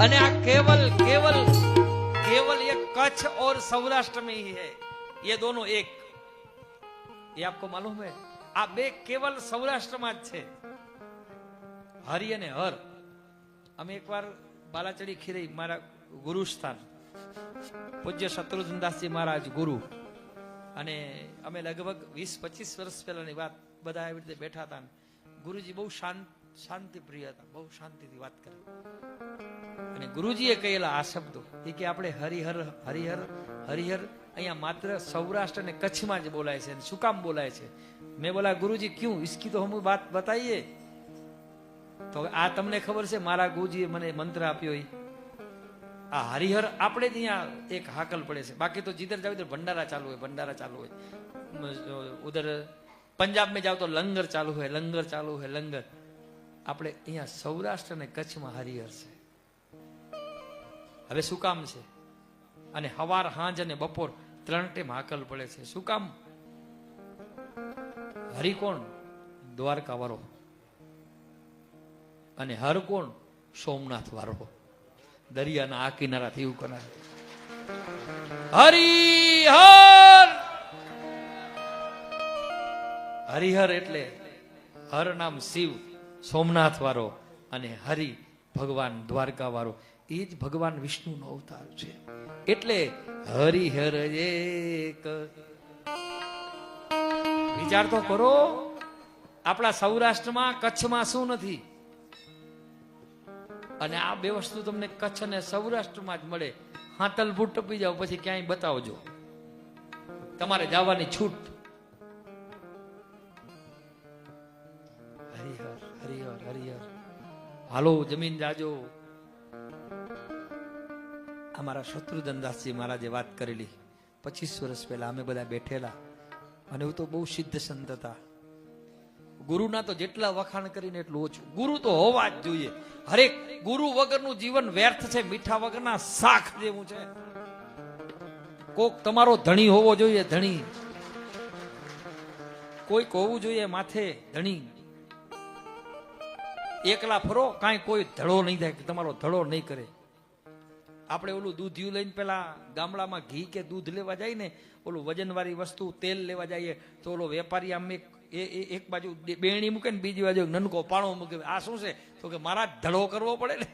અને આ केवल केवल केवल ये कच्छ और सौराष्ट्र में ही है ये दोनों एक ये आपको मालूम है આ બે કેવલ સૌરાષ્ટ્રમાં જ છે હરિ અને હર અમે એકવાર બાલાચડી ખીરઈ મારા ગુરુ સ્થાન પૂજ્ય શત્રુઘ્નદાસજી મહારાજ ગુરુ અને અમે લગભગ વીસ પચીસ વર્ષ પહેલાની વાત બધા આવી રીતે બેઠા હતા ગુરુજી બહુ શાંત શાંતિ પ્રિય હતા બહુ શાંતિથી વાત કરે અને ગુરુજીએ કહેલા આ શબ્દો. એ કે આપણે હરિહર હરિહર હરિહર અહીંયા માત્ર સૌરાષ્ટ્ર અને કચ્છમાં જ બોલાય છે. શું કામ બોલાય છે? મેં બોલા, ગુરુજી, ક્યું? ઇસકી તો હમ વાત બતાવીએ તો આ તમને ખબર છે, મારા ગુરુજીએ મને મંત્ર આપ્યો એ આ હરિહર આપણે જ અહીંયા એક હાકલ પડે છે. બાકી તો જીધર જાવ ભંડારા ચાલુ હોય, ભંડારા ચાલુ હોય. ઉધર પંજાબ મેં જાવ તો લંગર ચાલુ હોય, લંગર ચાલુ હોય, લંગર. આપણે અહીંયા સૌરાષ્ટ્ર અને કચ્છમાં હરિહર છે. હવે શું કામ છે? અને હવાર, હાંજ અને બપોર ત્રણ ટેમ હાકલ પડે છે. શું કામ? હરિ કોણ? દ્વારકા વાળો. અને હર કોણ? સોમનાથ વાળો. દરિયાના આ કિનારાથી એવું કરાય હરિહર! હરિહર એટલે હર નામ શિવ, સોમનાથ વાળો અને હરિ ભગવાન દ્વારકા વાળો. એ જ ભગવાન વિષ્ણુનો અવતાર છે. એટલે હરિહર એક. વિચાર તો કરો, આપણા સૌરાષ્ટ્રમાં કચ્છમાં શું નથી? અને આ બે વસ્તુ તમને કચ્છ અને સૌરાષ્ટ્રમાં જ મળે. હાતલ બૂટ ટપી જાવ પછી ક્યાંય બતાવજો. તમારે જવાની છૂટ. હરિહર હરિહર હરિહર. હાલો, જમીન જાજો. અમારા શત્રુધનદાસજી મહારાજે વાત કરેલી. પચીસ વર્ષ પહેલા અમે બધા બેઠેલા. અને હું તો બહુ સિદ્ધ સંત હતા. ગુરુના તો જેટલા વખાણ કરીને એટલું ઓછું. ગુરુ તો હોવા જ જોઈએ. હરેક ગુરુ વગરનું જીવન વ્યર્થ છે, મીઠા વગરના શાખ જેવું છે. કોક તમારો ધણી હોવો જોઈએ, ધણી. કોઈક હોવું જોઈએ માથે, ધણી. એકલા ફરો, કાંઈ કોઈ ધડો નહીં થાય તમારો ધડો નહીં કરે. આપણે ઓલું દૂધિયું લઈને પેલા ગામડામાં ઘી કે દૂધ લેવા જાય ને, ઓલું વજનવાળી વસ્તુ, તેલ લેવા જઈએ, તો ઓલો વેપારી આમ એક, એ એક બાજુ બેણી મૂકે ને બીજી બાજુ નનકો પાણો મૂકે. આ શું છે? તો કે મારા ધડો કરવો પડે ને.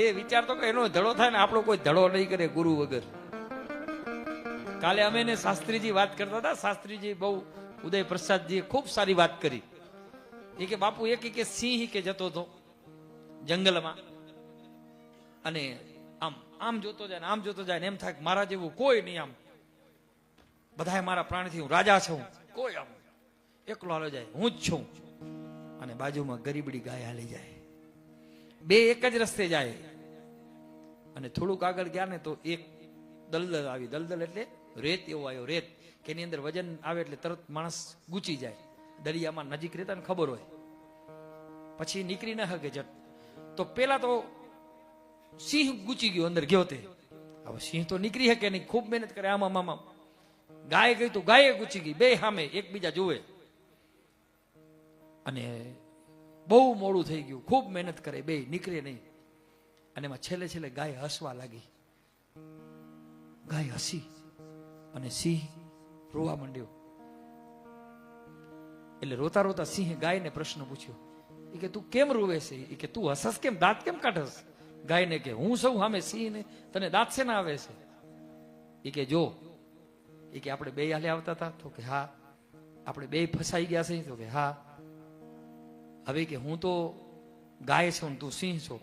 એ વિચાર તો કે એનો ધડો થાય ને, આપણો કોઈ ધડો નહીં કરે ગુરુ વગર. કાલે અમે ને શાસ્ત્રીજી વાત કરતા હતા, શાસ્ત્રીજી બહુ ઉદય પ્રસાદજીએ ખૂબ સારી વાત કરી. એ કે બાપુ, એક કે સિંહ કે જતો હતો જંગલમાં. અને આમ જોતો જાય ને આમ જોતો જાય ને એમ થાય મારા જેવું કોઈ નહીં આમ. બધાય મારા પ્રાણથી હું રાજા છું. કોઈ આમ. એકલો હાલો જાય. હું જ છું. અને બાજુમાં ગરીબડી ગાય હાલી જાય. બે એક જ રસ્તે જાય. અને થોડુંક આગળ ગયા ને તો એક દલદલ આવી. દલદલ એટલે રેત એવો આવ્યો. રેત કે એની અંદર વજન આવે એટલે તરત માણસ ગૂંચી જાય. દરિયામાં નજીક રહેતા ને ખબર હોય. પછી નીકળી ના શકે જટ તો પેલા તો સિંહ ગૂંચી ગયો અંદર, ગયો તે. હવે સિંહ તો નીકળી શકે નહીં, ખૂબ મહેનત કરે. આમાં આમાં ગાય ગઈ તો ગાય ગુચી ગઈ, બે સામે એકબીજા જુએ. અને બહુ મોડું થઈ ગયું, ખૂબ મહેનત કરે, બે નીકળે નહીં. અને એમાં છેલ્લે છેલ્લે ગાય હસવા લાગી. ગાય હસી અને સિંહ રોવા માંડ્યો. એટલે રોતા રોતા સિંહે ગાયને પ્રશ્ન પૂછ્યો એ કે તું કેમ રોવે છે? એ કે તું હસસ કેમ? દાંત કેમ કાઢસ? ગાયને કે, હું સૌ સામે સિંહ ને તને દાંત છે ના આવે છે. એ કે, જો. એ કે, આપણે બે હાલે આવતા હતા તો કે, હા. આપણે બે ફસાઈ ગયા છે. તો કે, હા. હવે કે, હું તો ગાય છું ને તું સિંહ છો.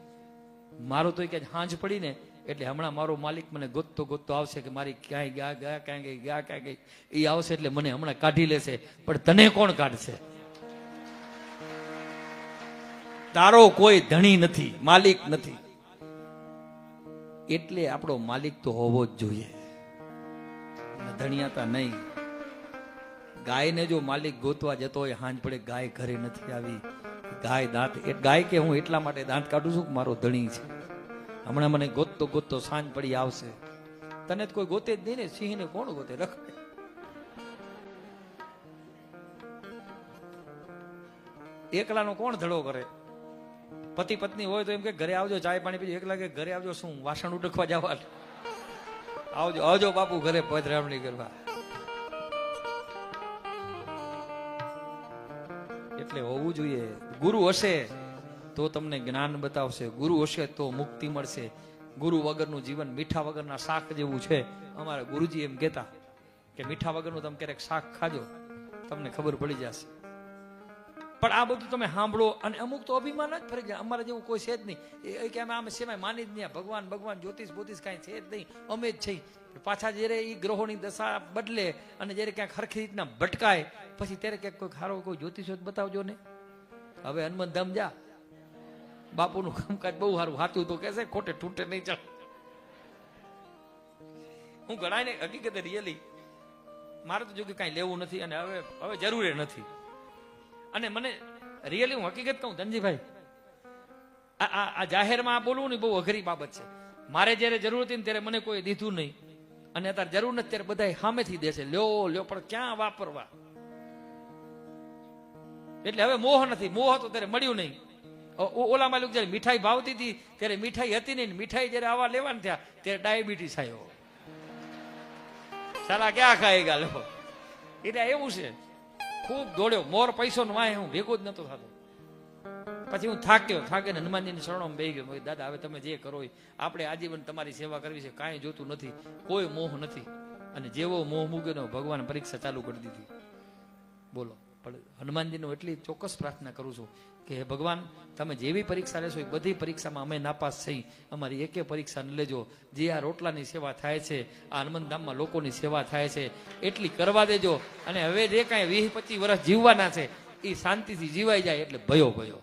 મારો તો કે હાંજ પડી ને, એટલે હમણાં મારો માલિક મને ગોતતો ગોતતો આવશે કે મારી ક્યાંય ગયા ગયા ક્યાં ગઈ ગયા ક્યાં ગઈ. એ આવશે એટલે મને હમણાં કાઢી લેશે. પણ તને કોણ કાઢશે? તારો કોઈ ધણી નથી, માલિક નથી. એટલે આપણો માલિક તો હોવો જ જોઈએ. ધણિયાતા નહીં. ગાયને જો માલિક ગોતવા જતો હોય, હાંજ પડે ગાય ઘરે નથી આવી. ગાય દાંત ગાય કે હું એટલા માટે દાંત કાઢું છું કે મારો ધણી છે. હમણાં મને ગોતતો ગોતતો સાંજ પડી આવશે. તને તો કોઈ ગોતે જ નહીં ને, સિંહને કોણ ગોતે? રખડે એકલાનો કોણ ધડો કરે? પતિ પત્ની હોય તો એમ કે ઘરે આવજો, ચાય પાણી પીજો. એક લાગે ઘરે આવજો, શું? વાસણ ઉડકવા જવા આવજો આવજો બાપુ, ઘરે પધરામણી કરવા. એટલે હોવું જોઈએ. ગુરુ હશે તો તમને જ્ઞાન બતાવશે. ગુરુ હશે તો મુક્તિ મળશે. ગુરુ વગરનું જીવન મીઠા વગરના શાક જેવું છે. અમારા ગુરુજી એમ કહેતા કે મીઠા વગરનું તમે ક્યારેક શાક ખાજો, તમને ખબર પડી જશે. પણ આ બધું તમે સાંભળો. અને અમુક તો અભિમાન જ ફરી ગયા અમારા જેવું કોઈ છે જ નહીં. એ- કે અમે આમે સિવાય માની જ નહીં. ભગવાન ભગવાન, જ્યોતિષ, બોતિષ કાંઈ છે જ નહીં. અમે જ છે પાછા જ્યારે એ ગ્રહોની દશા બદલે અને જ્યારે ક્યાંક હરખી રીતના ભટકાય, પછી ત્યારે ક્યાંક કોઈ ખારો કોઈ જ્યોતિષો જ બતાવજો ને. હવે હનુમાન ધામ જા. બાપુનું કામકાજ બહુ સારું. હાથું તો કહેશે ખોટે તૂટે નહીં ચાલ. હું ગણાય ને હકીકતે રિયલી મારે તો જો કે કાંઈ લેવું નથી અને હવે હવે જરૂરી નથી. અને મને રિયલી હું હકીકત કહું, ધનજીભાઈ, આ આ- જાહેરમાં બોલવું ને બહુ અઘરી બાબત છે. મારે જ્યારે જરૂર હતી ને ત્યારે મને કોઈ દીધું નહીં. અને અત્યારે જરૂર નથી, ત્યારે બધા સામેથી દેશે લ્યો લ્યો, પણ ક્યાં વાપરવા? એટલે હવે મોહ નથી. મોહ હતો ત્યારે મળ્યું નહીં. ઓલામાં લોકો જ્યારે મીઠાઈ ભાવતી હતી, ત્યારે મીઠાઈ હતી નહીં. મીઠાઈ જ્યારે આવા લેવાના થયા, ત્યારે ડાયાબિટીસ આવ્યો સાલા, ક્યાં ખાઈ ગયા એટલે એવું છે. ખૂબ દોડ્યો. મોર પૈસો નો વાય હું ભેગો જ નતો થતો. પછી હું થાક્યો. થાકીને હનુમાનજીની શરણોમાં બે ગયો. દાદા, હવે તમે જે કરો આપણે આજીવન તમારી સેવા કરવી છે. કાંઈ જોતું નથી. કોઈ મોહ નથી. અને જેવો મોહ મૂક્યો ભગવાન પરીક્ષા ચાલુ કરી દીધી. બોલો. પણ હનુમાનજીનો એટલી ચોક્કસ પ્રાર્થના કરું છું કે હે ભગવાન, તમે જેવી પરીક્ષા લેશો એ બધી પરીક્ષામાં અમે નાપાસ થઈ, અમારી એકે પરીક્ષા ન લેજો. જે આ રોટલાની સેવા થાય છે, આ હનુમાનધામમાં લોકોની સેવા થાય છે, એટલી કરવા દેજો. અને હવે જે કાંઈ વીસ પચીસ વર્ષ જીવવાના છે, એ શાંતિથી જીવાઈ જાય એટલે ભયો ભયો.